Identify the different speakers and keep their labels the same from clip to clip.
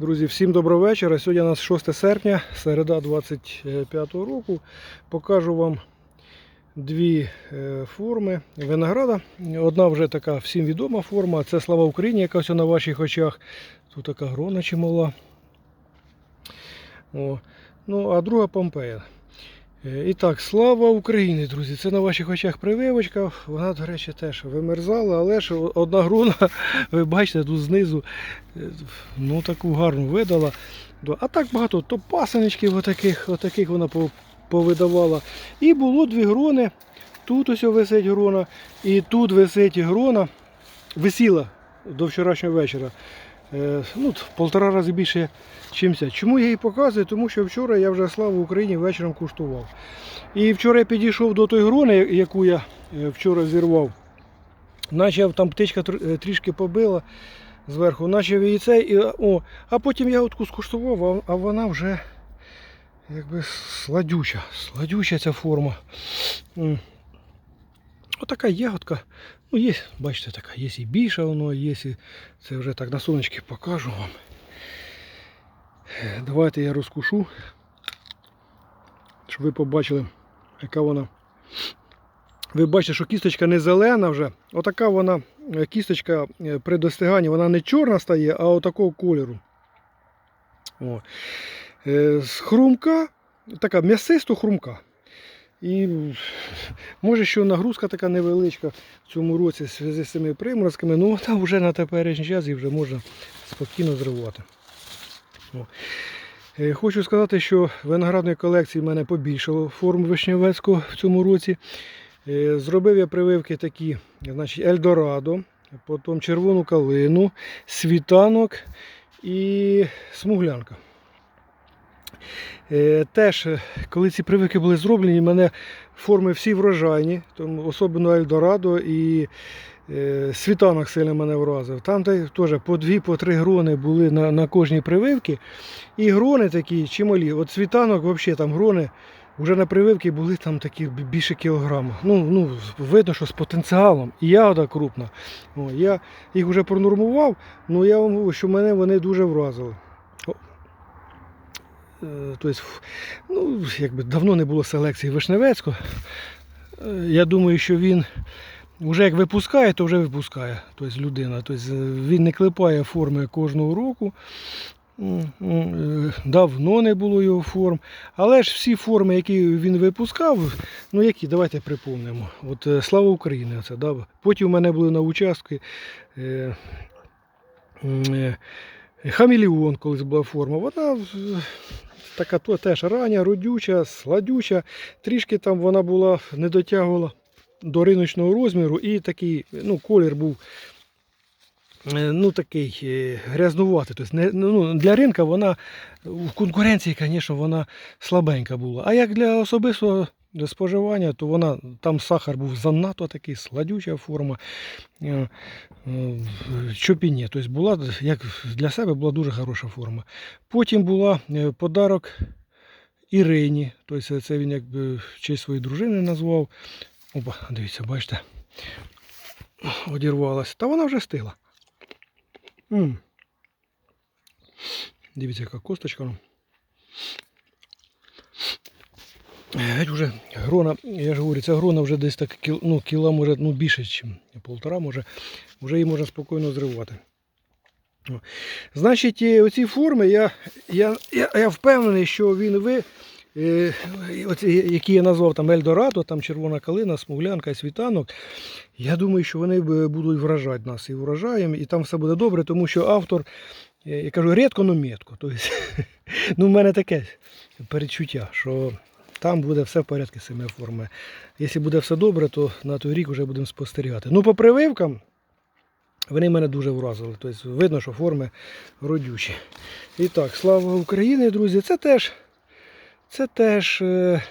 Speaker 1: Друзі, всім доброго вечора. Сьогодні у нас 6 серпня, середа 25 року. Покажу вам дві е, форми винограда. Одна вже така всім відома форма. Це слава Україні, яка на ваших очах. Тут така грона чимала. О. Ну, а друга Помпея. Е, І так, слава Україні, друзі! Це на ваших очах прививочка. Вона, до речі, теж вимерзала, але ж одна груна, ви бачите, тут знизу е, ну, таку гарну видала. А так багато, то пасеничків отаких, отаких вона повидавала. І було дві грони. Тут ось висить грона, і тут висить грона. Висіла до вчорашнього вечора. Е, ну, в полтора рази більше, чимся. Чому я її показую? Тому що вчора я вже славу Україні вечором куштував. І вчора я підійшов до тої грони, яку я е, вчора зірвав. Наче там птичка е, трішки побила зверху, наче яйце, і, о, а потім я отку скуштував, а, вона вже якби сладюча, сладюча ця форма. Отака ягодка. Ну, є, бачите, така, є і більша воно, є і це вже так на сонечки покажу вам. Давайте я розкушу, щоб ви побачили, яка вона. Ви бачите, що кісточка не зелена вже. Отака вона е, кісточка е, при достиганні, вона не чорна стає, а отакого кольору. О. Е, З хрумка, така м'ясисто хрумка. І може, що нагрузка така невеличка в цьому році в зв'язку з цими приморозками, ну вона вже на теперішній час і вже можна спокійно зривати. О. Е, Хочу сказати, що виноградної колекції в мене побільшало форм Вишневецького в цьому році. Е, Зробив я прививки такі, значить, Ельдорадо, потім червону калину, світанок і смуглянка. Е, Теж, е, коли ці прививки були зроблені, в мене форми всі врожайні, тому особливо Ельдорадо і е, світанок сильно мене вразив. Там теж по дві, по три грони були на, на кожній прививці. І грони такі чималі. От світанок, взагалі там грони вже на прививці були там такі більше кілограма. Ну, ну, видно, що з потенціалом. І ягода крупна. О, я їх вже пронормував, але я вам говорю, що мене вони дуже вразили. Е, Тобто, ну, якби давно не було селекції Вишневецького. Е, Я думаю, що він вже як випускає, то вже випускає тобто, людина. Тобто, е, він не клепає форми кожного року. Давно не було його форм. Але ж всі форми, які він випускав, ну які, давайте припомнимо. От Слава Україні! Це, да? Потім у мене були на участки. Е, Хамелеон колись була форма. Вона така то, теж рання, родюча, сладюча. Трішки там вона була, не дотягувала до риночного розміру і такий ну, колір був е, ну, такий е, грязнуватий. Тобто, не, ну, для ринка вона в конкуренції, звісно, вона слабенька була. А як для особистого споживання, то вона там сахар був занадто такий, сладюча форма. Е, е, Чопіні. Тобто була як для себе була дуже хороша форма. Потім була е, подарок Ірині. Тобто це він якби в честь своєї дружини назвав. Опа, дивіться, бачите. Одірвалася. Та вона вже стила. Дивіться, яка косточка. Геть вже грона, я ж говорю, ця грона вже десь так ну, кіла може ну, більше, ніж полтора, може, вже її можна спокійно зривати. Значить, е, оці форми, я, я, я, я впевнений, що він ви, е, оці, які я назвав там Ельдорадо, там червона калина, смуглянка, світанок. Я думаю, що вони будуть вражати нас і врожаєм, і там все буде добре, тому що автор, е, я кажу, рідко, но метко. Тобто, ну, в мене таке передчуття, що там буде все в порядку з цими формами. Якщо буде все добре, то на той рік вже будемо спостерігати. Ну, по прививкам. Вони мене дуже вразили. Тобто видно, що форми родючі. І так, слава Україні, друзі. Це теж, це теж, е,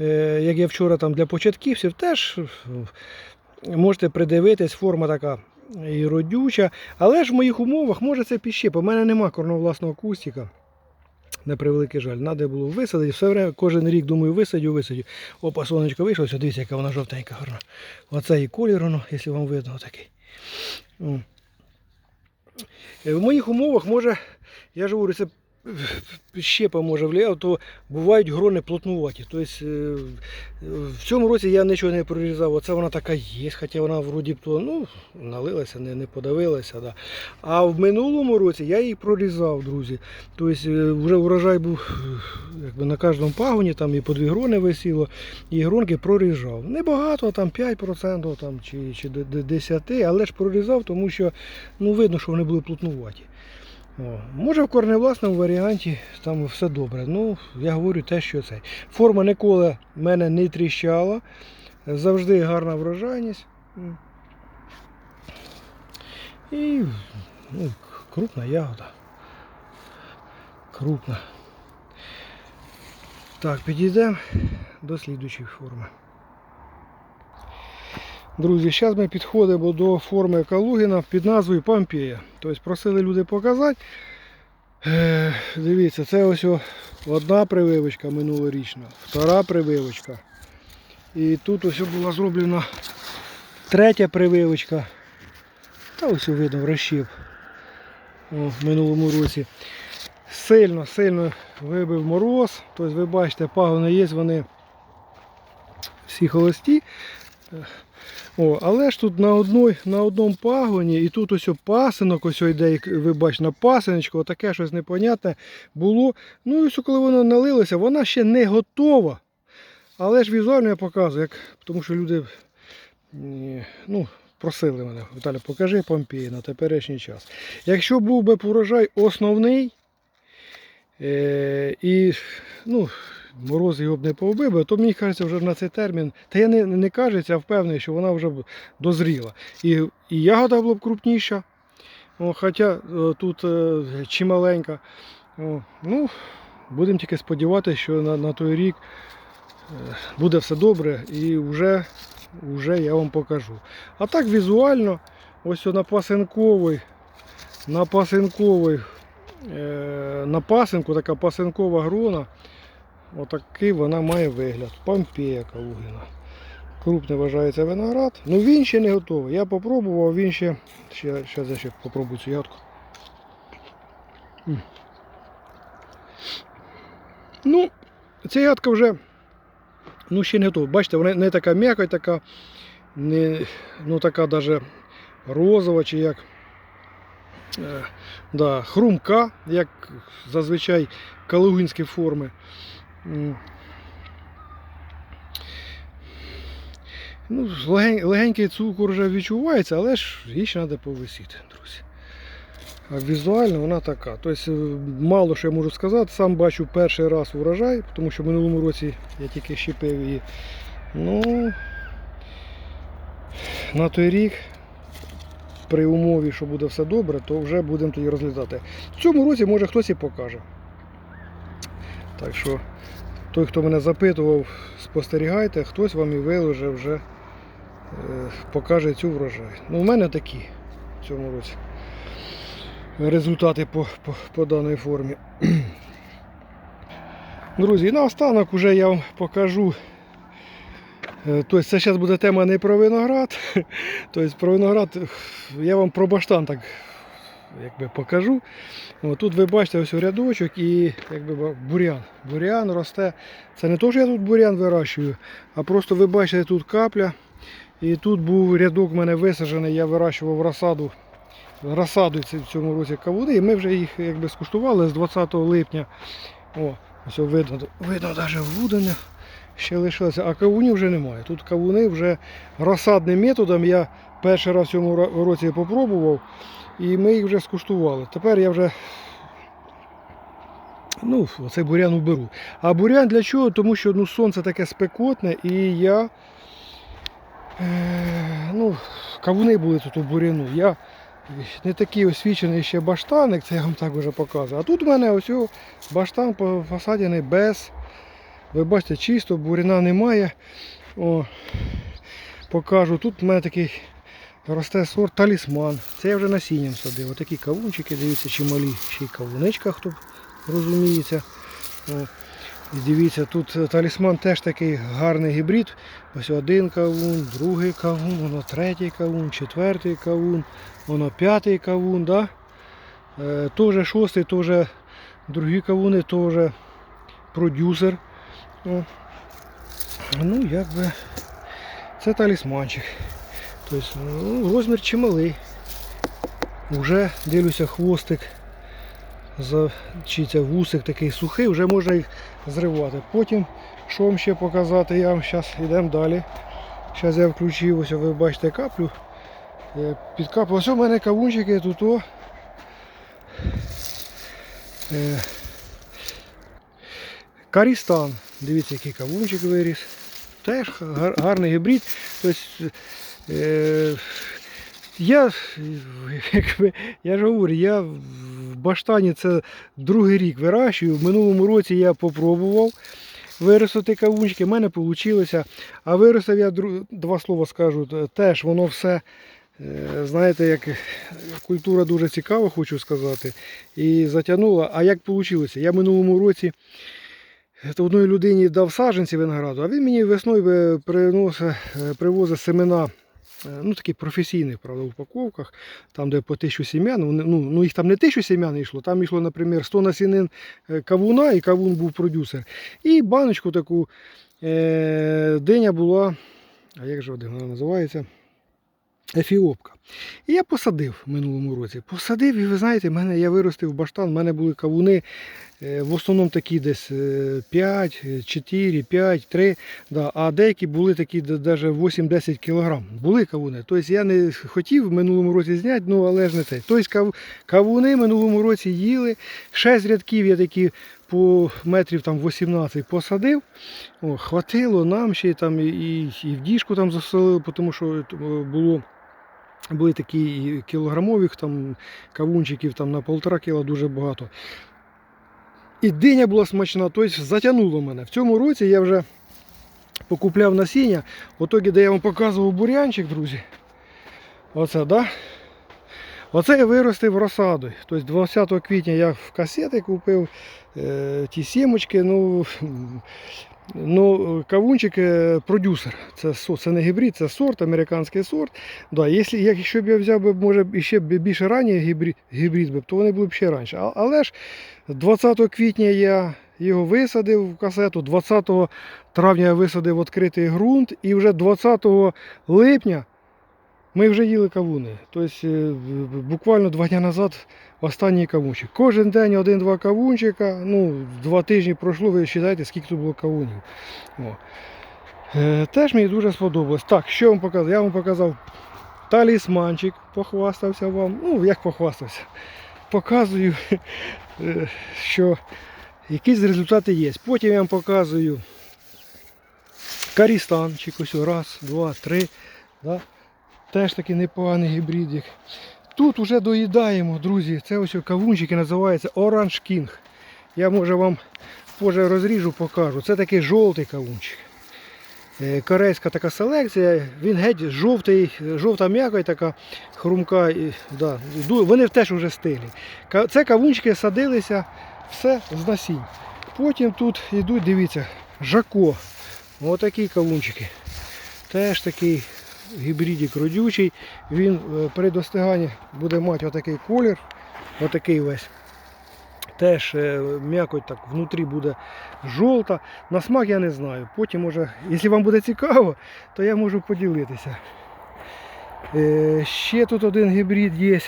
Speaker 1: е, як я вчора там для початківців, теж е, можете придивитись, форма така і родюча. Але ж в моїх умовах може це піщеп. У мене нема корновласного кустика. На превеликий жаль, треба було висадити. Все время, кожен рік думаю, висадю, висадю. Опа, сонечко вийшло, ось дивіться, яка вона жовтенька гарна. Оце і колір, воно, якщо вам видно, отакий. Е, В моїх умовах може я ж говорю, це щепа може влияти, то бувають грони плотнуваті. Тобто в цьому році я нічого не прорізав, оце вона така є, хоча вона вроді б то ну, налилася, не, не подавилася. Да. А в минулому році я її прорізав, друзі. Тобто вже урожай був якби на кожному пагоні, там і по дві грони висіло, і гронки прорізав. Небагато, там 5% там, чи, чи до- до 10%, але ж прорізав, тому що ну, видно, що вони були плотнуваті. О, може в корневласному варіанті там все добре. Ну, я говорю те, що це. Форма ніколи мене не тріщала. Завжди гарна врожайність. І ну, крупна ягода. Крупна. Так, підійдемо до слідуючої форми. Друзі, зараз ми підходимо до форми Калугіна під назвою Помпея. Тобто просили люди показати. Е, дивіться, це ось одна прививочка минулорічна, втора прививочка. І тут ось була зроблена третя прививочка. Та ось видно розщеп в минулому році. Сильно, сильно вибив мороз. Тобто ви бачите, пагони є, вони всі холості. О, але ж тут на одной, на одному пагоні, і тут ось пасинок, ось йде, як ви бачите, на пасиночку, отаке щось непонятне було. Ну і ось коли воно налилося, вона ще не готова. Але ж візуально я показую, як, тому що люди ну, просили мене, Віталя, покажи Помпеї на теперішній час. Якщо був би урожай основний, е, і ну, мороз його б не повбив, би, то мені кажеться, вже на цей термін, та я не, не кажеться, а впевнений, що вона вже б дозріла. І, і ягода була б крупніша, о, хоча е, тут е, чималенька. О, ну, будемо тільки сподіватися, що на, на той рік е, буде все добре і вже, вже я вам покажу. А так візуально, ось на пасинковий, на пасинковий, е, на пасинку така пасинкова грона. Отакий вона має вигляд. Помпея Калугіна. Крупний вважається виноград. Ну він ще не готовий. Я попробував, він ще. Ще, ще, я ще попробую цю ягодку. Ну, ця ягодка вже ну, ще не готова. Бачите, вона не така м'яка, така, не, ну така даже розова чи як. Е, да, хрумка, як зазвичай калугінські форми. Ну, легень- легенький цукор вже відчувається, але ж їй ще треба повисіти, друзі. А візуально вона така. Тобто е, мало що я можу сказати. Сам бачу перший раз урожай, тому що в минулому році я тільки щепив її. Ну, на той рік, при умові, що буде все добре, то вже будемо тоді розглядати. В цьому році може хтось і покаже. Так що той, хто мене запитував, спостерігайте, хтось вам і виложив вже е, покаже цю врожай. Ну, у мене такі в цьому році результати по, по, по даній формі. Друзі, і наостанок вже я вам покажу. е, Тобто це зараз буде тема не про виноград. Тобто про виноград я вам про баштан так якби покажу. О, тут ви бачите ось рядочок і якби бурян. Бурян росте. Це не то, що я тут бурян вирощую, а просто ви бачите тут капля. І тут був рядок в мене висаджений, я вирощував розсаду. Розсаду в цьому році кавуни, і ми вже їх якби скуштували з 20 липня. О, ось видно, видно навіть вудення ще лишилося, а кавунів вже немає. Тут кавуни вже розсадним методом я перший раз в цьому році попробував. І ми їх вже скуштували. Тепер я вже ну, оцей бурян уберу. А бурян для чого? Тому що ну, сонце таке спекотне і я. Е, ну, кавуни були тут у буряну. Я не такий освічений ще баштаник, це я вам так вже показую. А тут у мене ось баштан посадений без. Ви бачите, чисто, буряна немає. О, покажу. Тут у мене такий росте сорт талісман. Це я вже насінням садив. Отакі кавунчики, дивіться, чималі. Ще й кавуничка, хто розуміється. І дивіться, тут е, талісман теж такий гарний гібрид. Ось один кавун, другий кавун, воно третій кавун, четвертий кавун, воно п'ятий кавун. Да? Е, Теж шостий, теж другі кавуни, теж продюсер. О. Ну, якби це талісманчик. Тобто, ну, розмір чималий. Уже дивлюся хвостик, за, вусик такий сухий, вже можна їх зривати. Потім, що вам ще показати, я вам зараз йдемо далі. Зараз я включив, ось ви бачите каплю. Е, Підкапав. Ось у мене кавунчики тут. О. Е, Карістан. Дивіться, який кавунчик виріс. Теж гарний гібрид. Тобто, я, якби, я ж говорю, я в баштані це другий рік вирощую. В минулому році я попробував виростити кавунчики, в мене вийшло. А виростив я два слова скажу, теж воно все. е, Знаєте, як культура дуже цікава, хочу сказати. І затягнула. А як вийшло? Я минулому році одної людині дав саджанці винограду, а він мені весною е, е, привозить семена, е, ну такі професійні, правда, упаковках, там, де по тисячу сім'ян, ну, ну їх там не тисячу сім'ян йшло, там йшло, наприклад, 100 насінин е, кавуна, і кавун був продюсер. І баночку таку е, диня була, а як же вона називається? Ефіопка. І я посадив в минулому році. Посадив, і ви знаєте, мене я виростив баштан, в мене були кавуни. е, В основному такі десь е, 5, 4, 5, 3. Да. А деякі були такі навіть 8-10 кг. Були кавуни. Тобто я не хотів в минулому році зняти, ну але ж не те. Тобто кавуни в минулому році їли. 6 рядків я такі по метрів там 18 посадив. О, хватило нам ще там і, і, і в діжку там заселили, тому що е, було. Були такі і кілограмових там кавунчиків там на полтора кіла дуже багато. І диня була смачна, тобто затягнуло мене. В цьому році я вже покупляв насіння. Итоге, де я вам показував бурянчик, друзі. Оце, да? Оце я виростив розсадою. Тобто 20 квітня я в касети купив е, ті сімочки. Ну, Ну, кавунчик е, продюсер. Це, це не гібрид, це сорт, американський сорт. Да, якщо, б я взяв може, ще більше ранній гібрид, гібрид то вони були б ще раніше. Але ж 20 квітня я його висадив в касету, 20 травня я висадив відкритий ґрунт, і вже 20 липня ми вже їли кавуни. Тобто е, буквально два дні назад останній кавунчик. Кожен день один-два кавунчика. Ну, два тижні пройшло, ви вважаєте, скільки тут було кавунів. О. Е, теж мені дуже сподобалось. Так, що я вам показав? Я вам показав талісманчик, похвастався вам. Ну, як похвастався. Показую, е, що якісь результати є. Потім я вам показую карістанчик. Ось раз, два, три. Да? Теж такий непоганий гібридик. Тут вже доїдаємо, друзі. Це ось кавунчики називаються Orange King. Я може вам позже розріжу, покажу. Це такий жовтий кавунчик. Е, Корейська така селекція, він геть жовтий, жовта м'яка така хрумка. і, Да, вони теж вже стилі. Це кавунчики садилися все з насінь. Потім тут йдуть, дивіться, жако. Отакі кавунчики. Теж такий гібридик родючий. Він е, при достиганні буде мати отакий колір, отакий весь. Теж е, м'якоть так внутрі буде жовта. На смак я не знаю. Потім може, якщо вам буде цікаво, то я можу поділитися. Е, Ще тут один гібрид є.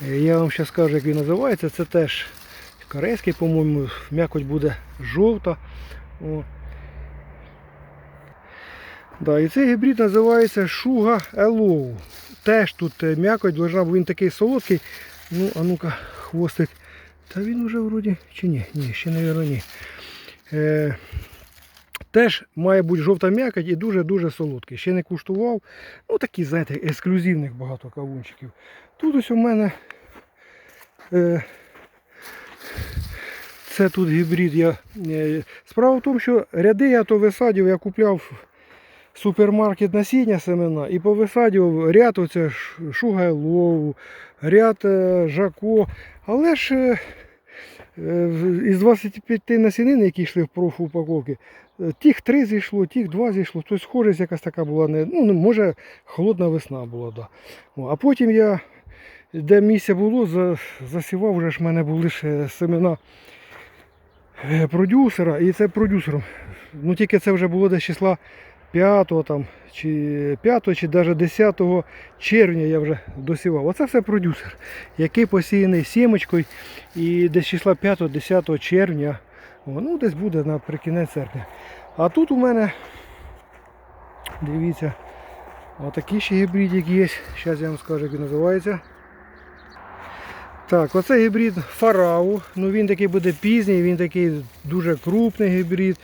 Speaker 1: Я вам зараз скажу, як він називається. Це теж корейський, по-моєму, м'якоть буде жовта. О. Да, і цей гібрид називається Sugar Hello. Теж тут е, м'якоть бо він такий солодкий. Ну, а ну-ка, хвостик. Та він уже вроді чи ні? Ні, ще, мабуть, ні. Е, теж має бути жовта м'якоть і дуже-дуже солодкий. Ще не куштував. Ну такі, знаєте, ексклюзивних багато кавунчиків. Тут ось у мене е, це тут гібрид. Я, е, справа в тому, що ряди я то висадив, я купляв супермаркет насіння семена і повисадив ряд оце шугайлову, ряд е, жако. Але ж е, е, із 25 насінин, які йшли в профупаковки, тих три зійшло, тих два зійшло. Тобто схожість якась така була, ну, може холодна весна була. Да. А потім я де місце було, засівав, вже ж в мене були ще семена продюсера, і це продюсером. Ну тільки це вже було десь числа 5 там, чи 5 чи навіть 10 червня я вже досівав. Оце все продюсер, який посіяний сімочкою і десь числа 5-10 червня, ну десь буде наприкінець серпня. А тут у мене, дивіться, отакий ще гібридик є. Зараз я вам скажу, як він називається. Так, оце гібрид Фарау. Ну він такий буде пізній, він такий дуже крупний гібрид.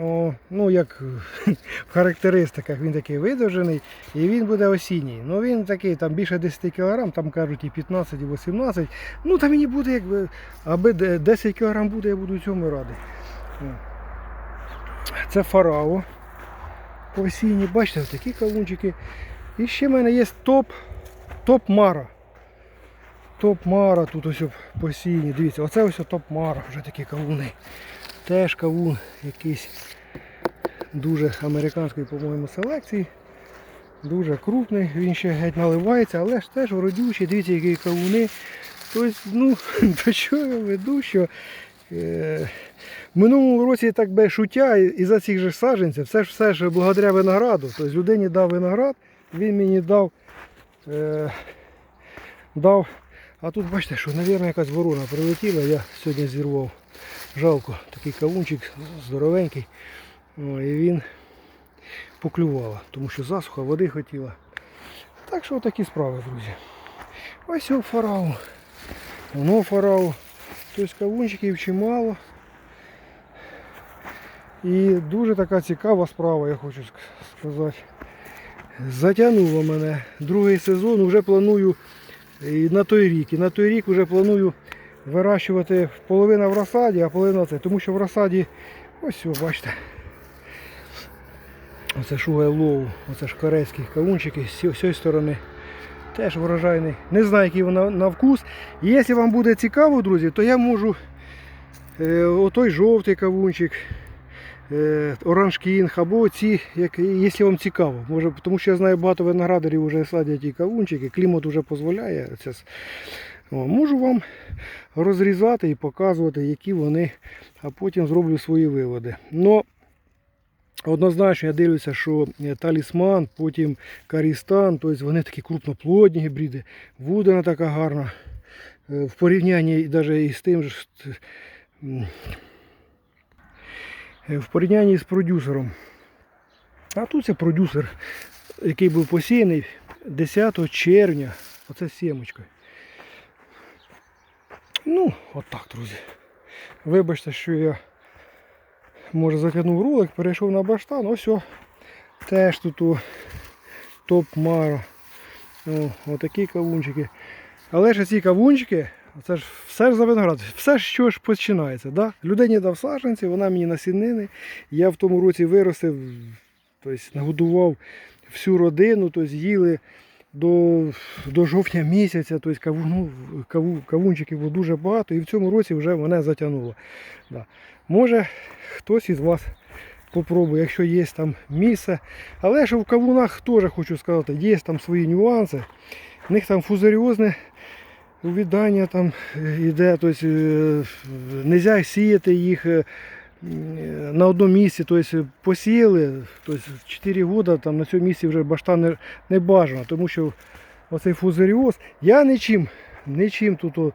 Speaker 1: О, ну як в характеристиках він такий видовжений і він буде осінній. Ну він такий там більше 10 кг, там кажуть і 15, і 18. Ну там мені буде якби, аби 10 кг буде, я буду цьому радий. Це фарао. Осінні, бачите, такі кавунчики. І ще в мене є топ, топ Мара. Топ Мара тут ось посійні. Дивіться, оце ось топ Мара, вже такі кавуни. Теж кавун якийсь дуже американської, по-моєму, селекції. Дуже крупний, він ще геть наливається, але ж теж вродючий, дивіться, які кавуни. Тобто, ну, до чого я веду, що е, в минулому році так би шуття і, за цих же саджанців, все ж все ж благодаря винограду. Тобто людині дав виноград, він мені дав, е, дав. А тут бачите, що, мабуть, якась ворона прилетіла, я сьогодні зірвав. Жалко, такий кавунчик здоровенький. І він поклювала, тому що засуха води хотіла. Так що такі справи, друзі. Ось о фарау. Воно фарау. Тобто кавунчиків чимало. І дуже така цікава справа, я хочу сказати. Затягнуло мене другий сезон, вже планую і на той рік. І на той рік вже планую вирощувати половина в розсаді, а половина це. Тому що в розсаді, ось о, бачите. Оце шугай лову, оце ж корейські кавунчики з цієї сторони. Теж врожайний. Не знаю, який вона на вкус. І якщо вам буде цікаво, друзі, то я можу е, отой жовтий кавунчик, е, оранжкінг, або ці, як, якщо вам цікаво. Може, тому що я знаю, багато виноградарів вже садять і кавунчики, клімат вже дозволяє. Це, можу вам розрізати і показувати, які вони, а потім зроблю свої виводи. Но Однозначно я дивлюся, що е, талісман, потім карістан, тобто вони такі крупноплодні гібриди. Вудена така гарна. е, В порівнянні навіть із тим ж м, е, в порівнянні з продюсером. А тут це продюсер, який був посіяний 10 червня. Оце сімочка. Ну, отак, друзі. Вибачте, що я може затягнув ролик, перейшов на баштан, ось о, теж тут о, топ мара. О, отакі кавунчики. Але ж ці кавунчики, це ж все ж за виноград, все ж що ж починається. Да? Людині дав саджанці, вона мені насінини. Я в тому році виростив, тобто нагодував всю родину, тобто їли до, до жовтня місяця, тобто каву, ну, каву, кавунчиків було дуже багато і в цьому році вже мене затягнуло. Да. Може хтось із вас попробує, якщо є там місце. Але ж в кавунах теж хочу сказати, є там свої нюанси. В них там фузаріозне увідання там йде, тобто е, нельзя сіяти їх е, на одному місці, тобто посіяли, тобто 4 роки там на цьому місці вже баштан не, не бажано, тому що оцей фузаріоз, я нічим, нічим тут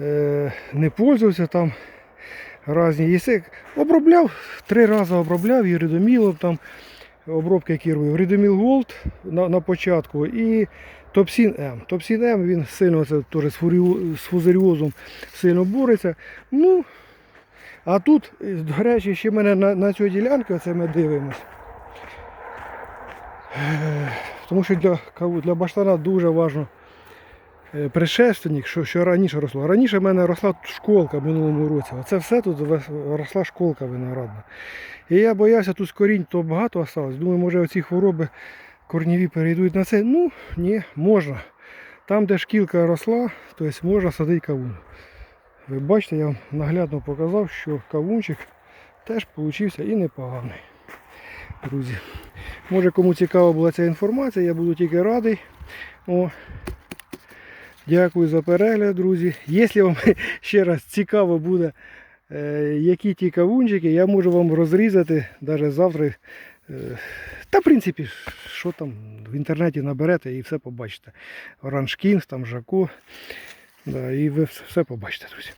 Speaker 1: е, не пользувався там різні. Єси обробляв, три рази обробляв і редомілом там обробки робив. Редоміл Голд на, на початку і Топсін М. Топсін М він сильно це теж з, фузаріозом сильно бореться. Ну, а тут, е, до речі, ще мене на, на цій ділянці, оце ми дивимось. Е, Тому що для, для баштана дуже важливо е, предшественник, що, що раніше росло. Раніше в мене росла школка в минулому році. Оце все тут росла школка виноградна. І я боявся, тут корінь то багато осталось. Думаю, може оці хвороби корніві перейдуть на це. Ну, ні, можна. Там, де шкілка росла, тобто можна садити кавун. Ви бачите, я вам наглядно показав, що кавунчик теж получився і непоганий. Друзі. Може кому цікава була ця інформація, я буду тільки радий. О, Дякую за перегляд, друзі. Якщо вам ще раз цікаво буде, е, які ті кавунчики, я можу вам розрізати навіть завтра. е, Та, в принципі, що там в інтернеті наберете і все побачите. Оранж Кінг, там Жако. Да, і ви все, побачите, друзі.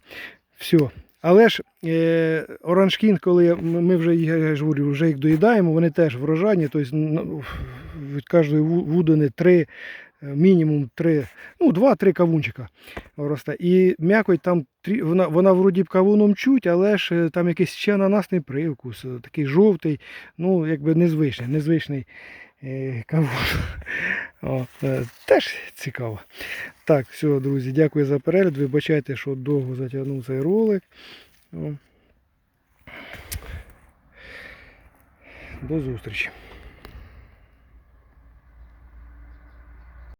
Speaker 1: Все. Але ж е, Оранж Кінг, коли ми вже, я ж говорю, вже їх доїдаємо, вони теж врожайні, тобто від кожної ву- вудини три, е, мінімум три, ну, два-три кавунчика росте. І м'якоть там, вона, вона вроді б кавуном чуть, але ж е, там якийсь ще ананасний привкус, е, такий жовтий, ну, якби незвичний, незвичний е, кавун. О, е, теж цікаво. Так, все, друзі, дякую за перегляд. Вибачайте, що довго затягнув цей ролик. До зустрічі.